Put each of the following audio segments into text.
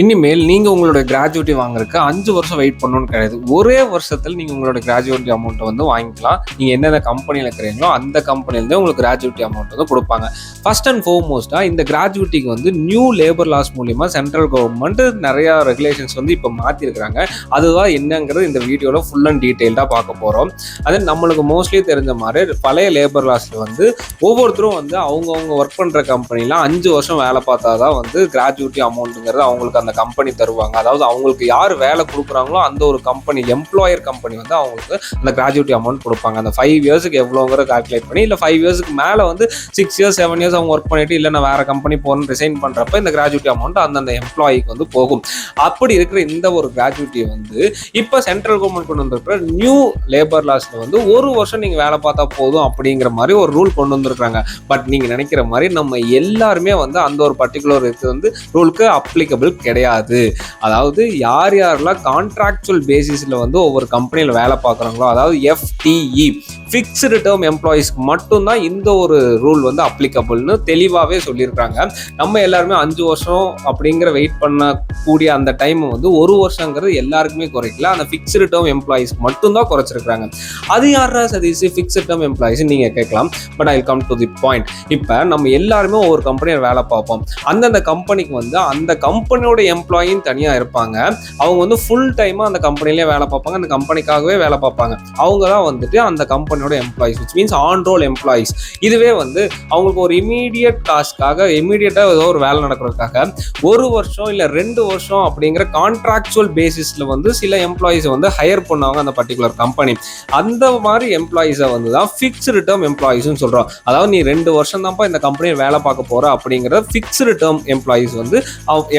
இனிமேல் நீங்க உங்களோட கிராஜுவிட்டி வாங்குறதுக்கு அஞ்சு வருஷம் வெயிட் பண்ணணும்னு கிடையாது. ஒரே வருஷத்துல நீங்க உங்களோட கிராஜுவிட்டி அமௌண்ட்டை வந்து வாங்கிக்கலாம். நீங்க என்னென்ன கம்பெனியில் இருக்கிறீங்களோ அந்த கம்பெனிலேருந்து உங்களுக்கு கிராஜுவிட்டி அமௌண்ட் வந்து கொடுப்பாங்க. ஃபர்ஸ்ட் அண்ட் ஃபோர்மோஸ்டா இந்த கிராஜுவிட்டிக்கு வந்து நியூ லேபர் லாஸ் மூலியமா சென்ட்ரல் கவர்மெண்ட் நிறைய ரெகுலேஷன்ஸ் வந்து இப்போ மாத்திருக்கிறாங்க. அதுதான் என்னங்கிறது இந்த வீடியோல ஃபுல் அண்ட் டீட்டெயில்டாக பார்க்க போறோம். அது நம்மளுக்கு மோஸ்ட்லி தெரிஞ்ச மாதிரி பழைய லேபர் லாஸ்ல வந்து ஒவ்வொருத்தரும் வந்து அவங்கவுங்க ஒர்க் பண்ற கம்பெனிலாம் அஞ்சு வருஷம் வேலை பார்த்தா தான் வந்து கிராஜுவிட்டி அமௌண்ட்டுங்கிறது அவங்களுக்கு அந்த கம்பெனி தருவாங்க. அதாவது அவங்களுக்கு யார் வேலை கொடுக்குறாங்களோ அந்த ஒரு கம்பெனி எம்ப்ளாயர் கம்பெனி வந்து அவங்களுக்கு அந்த கிராஜுவிட்டி அமௌண்ட் கொடுப்பாங்க. அந்த ஃபைவ் இயர்ஸுக்கு எவ்வளோங்கிற கால்குலேட் பண்ணி இல்லை ஃபைவ் இயர்ஸ்க்கு மேலே வந்து சிக்ஸ் இயர்ஸ் செவன் இயர்ஸ் அவங்க ஒர்க் பண்ணிட்டு இல்லை நான் வேற கம்பெனி போகணும்னு ரிசைன் பண்ணுறப்ப இந்த கிராஜுவிட்டி அமௌண்ட் அந்தந்த எம்ப்ளாயிக்கு வந்து போகும். அப்படி இருக்கிற இந்த ஒரு கிராஜுவிட்டியை வந்து இப்போ சென்ட்ரல் கவர்மெண்ட் கொண்டு வந்திருக்கிற நியூ லேபர் லாஸில் வந்து ஒரு வருஷம் நீங்கள் வேலை பார்த்தா போதும் அப்படிங்கிற மாதிரி ஒரு ரூல் கொண்டு வந்திருக்காங்க பட் நீங்கள் நினைக்கிற மாதிரி நம்ம எல்லாருமே வந்து அந்த ஒரு பர்டிகுலர் இது வந்து ரூலுக்கு அப்ளிகபிள் கிடையாது. கிடையாது. அதாவது யார் யாரெல்லாம் கான்ட்ராக்சுவல் பேசிஸில் வந்து ஒவ்வொரு கம்பெனியில் வேலை பார்க்குறாங்களோ அதாவது எஃப்டிஇ ஃபிக்ஸ்டு டேர்ம் எம்ப்ளாயீஸ்க்கு மட்டும்தான் இந்த ஒரு ரூல் வந்து அப்ளிகபிள்னு தெளிவாகவே சொல்லியிருக்காங்க. நம்ம எல்லாருமே அஞ்சு வருஷம் அப்படிங்கிற வெயிட் பண்ணக்கூடிய அந்த டைம் வந்து ஒரு வருஷங்கிறது எல்லாருக்குமே குறைக்கல. அந்த ஃபிக்ஸ்டு டேர்ம் எம்ப்ளாயீஸ்க்கு மட்டும்தான் குறைச்சிருக்காங்க அது யாரா சதீஷ்? ஃபிக்ஸ்டு டேர்ம் எம்ப்ளாயீஸ் நீங்கள் கேட்கலாம். But I come to the point இப்போ நம்ம எல்லாருமே ஒவ்வொரு கம்பெனியில் வேலை பார்ப்போம். அந்தந்த கம்பெனிக்கு வந்து அந்த கம்பெனியோட எம்ப்ளாயின்னு தனியாக இருப்பாங்க. அவங்க வந்து ஃபுல் டைமாக அந்த கம்பெனிலே வேலை பார்ப்பாங்க. அந்த கம்பெனிக்காகவே வேலை பார்ப்பாங்க. அவங்க தான் வந்துட்டு அந்த கம்பெனியோட employees which means on roll employees இதுவே வந்து அவங்களுக்கு ஒரு இமீடியட் காஸ்க்காக இமீடியட்டாக ஏதோ ஒரு வேலை நடக்கிறதுக்காக ஒரு வருஷம் இல்லை ரெண்டு வருஷம் அப்படிங்கிற கான்ட்ராக்சுவல் பேசிஸில் வந்து சில எம்ப்ளாயிஸை வந்து ஹையர் பண்ணுவாங்க அந்த பர்டிகுலர் கம்பெனி அந்த மாதிரி எம்ப்ளாயிஸை வந்து தான் ஃபிக்ஸ்டு டேர்ம் எம்ப்ளாயிஸ்னு சொல்கிறோம் அதாவது நீ ரெண்டு வருஷம் தான்ப்பா இந்த கம்பெனியில் வேலை பார்க்க போகிற அப்படிங்கிற ஃபிக்ஸ்டு டேர்ம் எம்ப்ளாயிஸ் வந்து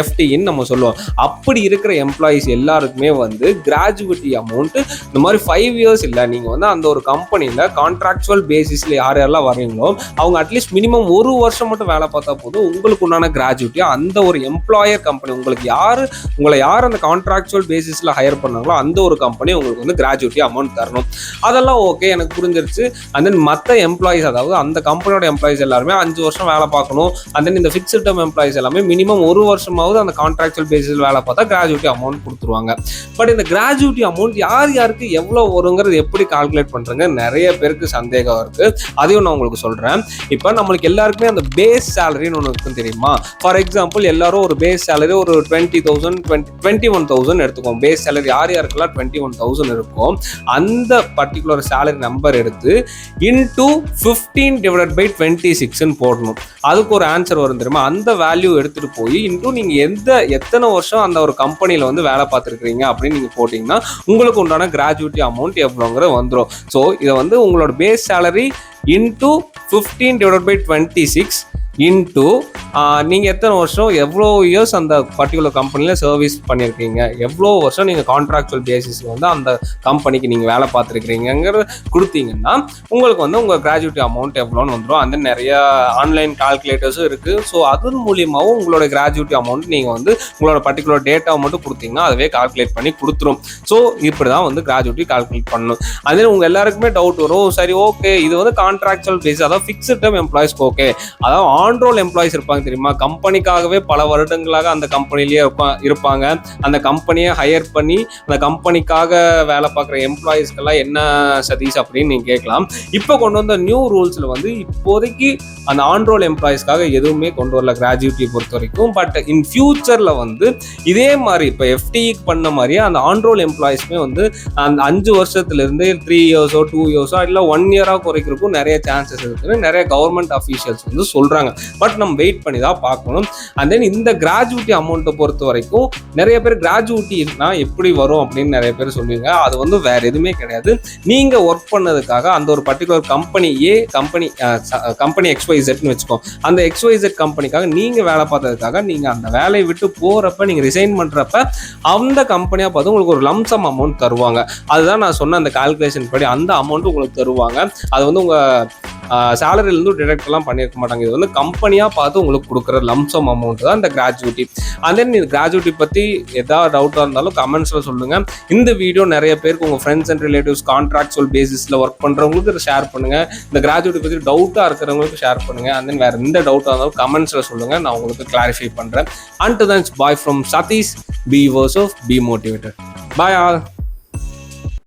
எஃப்டின்னு நம்ம சொல்லுவோம். அப்படி இருக்கிற எம்ப்ளாயிஸ் எல்லாருக்குமே வந்து கிராஜுவிட்டி அமௌண்ட் இந்த மாதிரி ஃபைவ் இயர்ஸ் இல்லை நீங்கள் வந்து அந்த ஒரு கம்பெனியில் கான்ட்ராக்சுவல் பேசிஸில் யார் யாரெல்லாம் வரீங்களோ அவங்க அட்லீஸ்ட் மினிமம் ஒரு வருஷம் மட்டும் வேலை பார்த்தா போதும் உங்களுக்கு உண்டான கிராஜுவிட்டியாக அந்த ஒரு எம்ப்ளாயர் கம்பெனி உங்களுக்கு யார் உங்களை யார் அந்த கான்ட்ராக்சுவல் பேசிஸில் ஹையர் பண்ணாங்களோ அந்த ஒரு கம்பெனி உங்களுக்கு வந்து கிராஜுவிட்டி அமௌண்ட் தரணும். அதெல்லாம் ஓகே எனக்கு புரிஞ்சிருச்சு. அண்ட் தென் மற்ற எம்ப்ளாயிஸ் அதாவது அந்த கம்பெனியோட எம்ப்ளாயிஸ் எல்லாருமே அஞ்சு வருஷம் வேலை பார்க்கணும். அண்ட் தென் இந்த ஃபிக்ஸ்ட் டேர்ம் எம்ப்ளாயிஸ் எல்லாமே மினிமம் ஒரு வருஷமாவது அந்த கான்ட்ராக்சுவல் பேசிஸில் வேலை பார்த்தா கிராஜுவிட்டி அமௌண்ட் கொடுத்துருவாங்க. பட் இந்த கிராஜுவிட்டி அமௌண்ட் யார் யாருக்கு எவ்வளோ வருங்கிறது எப்படி கால்குலேட் பண்ணுறங்க நிறைய பேருக்கு சந்தேகம் இருக்குது அதையும் நான் உங்களுக்கு சொல்கிறேன் இப்போ நம்மளுக்கு எல்லாருக்குமே அந்த பேஸ் சேலரின்னு ஒன்று இருக்குன்னு தெரியுமா? ஃபார் எக்ஸாம்பிள் எல்லாரும் ஒரு பேஸ் சேலரி ஒரு twenty thousand twenty twenty one thousand எடுத்துக்கோம் base salary யார் யாருக்கெல்லாம் டுவெண்ட்டி ஒன் தௌசண்ட் இருக்கும் அந்த பர்டிகுலர் சேலரி நம்பர் எடுத்து into fifteen divide by twenty சிக்ஸ்ன்னு போடணும். அதுக்கு ஒரு ஆன்சர் வரும் தெரியுமா? அந்த வேல்யூ எடுத்துகிட்டு போய் இன்டூ நீங்கள் எந்த எத்தனை வருஷம் அந்த ஒரு கம்பெனியில் வந்து வேலை பார்த்துருக்கீங்க அப்படின்னு நீங்கள் போட்டிங்கன்னா உங்களுக்கு உண்டான கிராஜுவிட்டி அமௌண்ட் எவ்வளோங்கிற வந்துடும் ஸோ இதை வந்து உங்களோட base salary into fifteen divide by twenty six into நீங்கள் எத்தனை வருஷம் எவ்வளோ இயர்ஸ் அந்த பர்டிகுலர் கம்பெனியில் சர்வீஸ் பண்ணியிருக்கீங்க எவ்வளோ வருஷம் நீங்கள் கான்ட்ராக்சுவல் பேசிஸில் வந்து அந்த கம்பெனிக்கு நீங்கள் வேலை பார்த்துருக்கிறீங்கிற கொடுத்தீங்கன்னா உங்களுக்கு வந்து உங்கள் கிராஜுவிட்டி அமௌண்ட் எவ்வளோன்னு வந்துடும் அந்த நிறைய ஆன்லைன் கால்குலேட்டர்ஸும் இருக்குது ஸோ அதன் மூலியமாகவும் உங்களோட கிராஜுவிட்டி அமௌண்ட் நீங்கள் வந்து உங்களோட பர்டிகுலர் டேட்டா மட்டும் கொடுத்தீங்கன்னா அதுவே கால்குலேட் பண்ணி கொடுத்துரும். ஸோ இப்படி தான் வந்து கிராஜுவேட்டி கால்குலேட் பண்ணணும். அதே உங்கள் எல்லாருக்குமே டவுட் வரும். சரி ஓகே இது வந்து கான்ட்ராக்சுவல் பேஸ் அதாவது ஃபிக்ஸ்ட் டேர்ம் எம்ப்ளாயிஸ்க்கு ஓகே அதாவது ஆன்ரோல் எம்ப்ளாயிஸ் இருப்பாங்க. தெரியுமா? கம்பெனிக்காகவே பல வருடங்களாக அந்த கம்பெனிலேயே இருப்பாங்க. அந்த கம்பெனியை ஹையர் பண்ணி அந்த கம்பெனிக்காக வேலை பார்க்குற எம்ப்ளாயீஸ்க்கெல்லாம் என்ன சதீஷ் அப்படின்னு நீங்கள் கேட்கலாம். இப்போ கொண்டு வந்த நியூ ரூல்ஸில் வந்து இப்போதைக்கு அந்த ஆன்ரோல் எம்ப்ளாயீஸ்க்காக எம்ப்ளாயிஸ்க்காக எதுவுமே கொண்டு வரல கிராஜுவிட்டியை பொறுத்த வரைக்கும் பட் இன் ஃபியூச்சரில் வந்து இதே மாதிரி இப்போ எஃப்டிஇக்கு பண்ண மாதிரியே அந்த ஆன்ரோல் எம்ப்ளாயீஸ்மே வந்து அந்த அஞ்சு வருஷத்துலேருந்து த்ரீ இயர்ஸோ டூ இயர்ஸோ இல்லை ஒன் இயராக குறைக்கிறதுக்கும் நிறைய சான்சஸ் இருக்குன்னு நிறைய கவர்மெண்ட் அஃபீஷியல்ஸ் வந்து சொல்கிறாங்க பட் நம்ம வெயிட் பண்ணி தான் பார்க்கணும். அண்ட் தென் இந்த கிராஜுவிட்டி அமௌண்ட்டை பொறுத்த வரைக்கும் நிறைய பேர் கிராஜுவிட்டினா எப்படி வரும் அப்படின்னு நிறைய பேர் சொல்லுவீங்க. அது வந்து வேற எதுவுமே கிடையாது. நீங்க ஒர்க் பண்ணதுக்காக அந்த ஒரு particular company A company company எக்ஸ்ஒய்செட்னு வச்சுக்கோ. அந்த எக்ஸ்ஒய்செட் கம்பெனிக்காக நீங்க வேலை பார்த்ததுக்காக நீங்க அந்த வேலையை விட்டு போறப்ப நீங்க ரிசைன் பண்றப்ப அந்த கம்பெனியா பார்த்து உங்களுக்கு ஒரு லம்சம் அமௌண்ட் தருவாங்க. அதுதான் நான் சொன்ன அந்த கால்குலேஷன் படி அந்த அமௌண்ட் உங்களுக்கு தருவாங்க. அது வந்து உங்க சேலரிலேருந்து டிடெக்ட்லாம் பண்ணியிருக்க மாட்டாங்க. இது வந்து கம்பெனியாக பார்த்து உங்களுக்கு கொடுக்குற லம்சம் அமௌண்ட் தான் இந்த கிராஜுவிட்டி அண்ட் தென் இந்த கிராஜுவிட்டி பற்றி எதாவது டவுட்டாக இருந்தாலும் கமெண்ட்ஸில் சொல்லுங்கள் இந்த வீடியோ நிறைய பேருக்கு உங்கள் ஃப்ரெண்ட்ஸ் அண்ட் ரிலேட்டிவ்ஸ் கான்ட்ராக்சுவல் பேசிஸில் ஒர்க் பண்ணுறவங்களுக்கு ஷேர் பண்ணுங்கள் இந்த கிராஜுவிட்டி பற்றி டவுட்டாக இருக்கிறவங்களுக்கு ஷேர் பண்ணுங்கள் அண்ட் தென் வேறு எந்த டவுட்டாக இருந்தாலும் கமெண்ட்ஸில் சொல்லுங்கள் நான் உங்களுக்கு கிளாரிஃபை பண்ணுறேன் அண்ட் தான் boy from Sathish B verse of B motivated boy all